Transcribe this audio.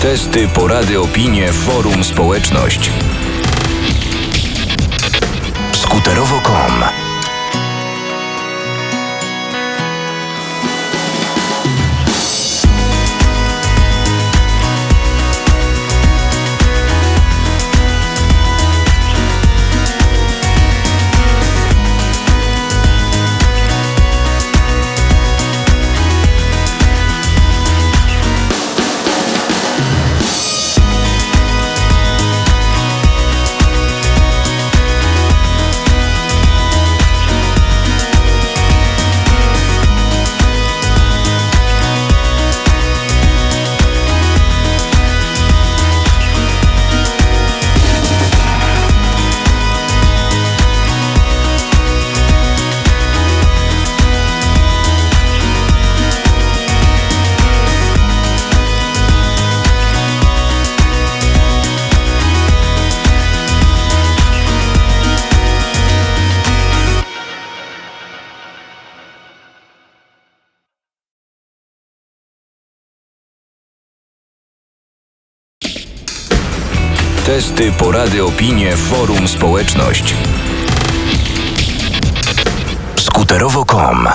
Testy, porady, opinie, forum, społeczność. Skuterowo.com Testy, porady, opinie, forum, społeczność. Skuterowo.com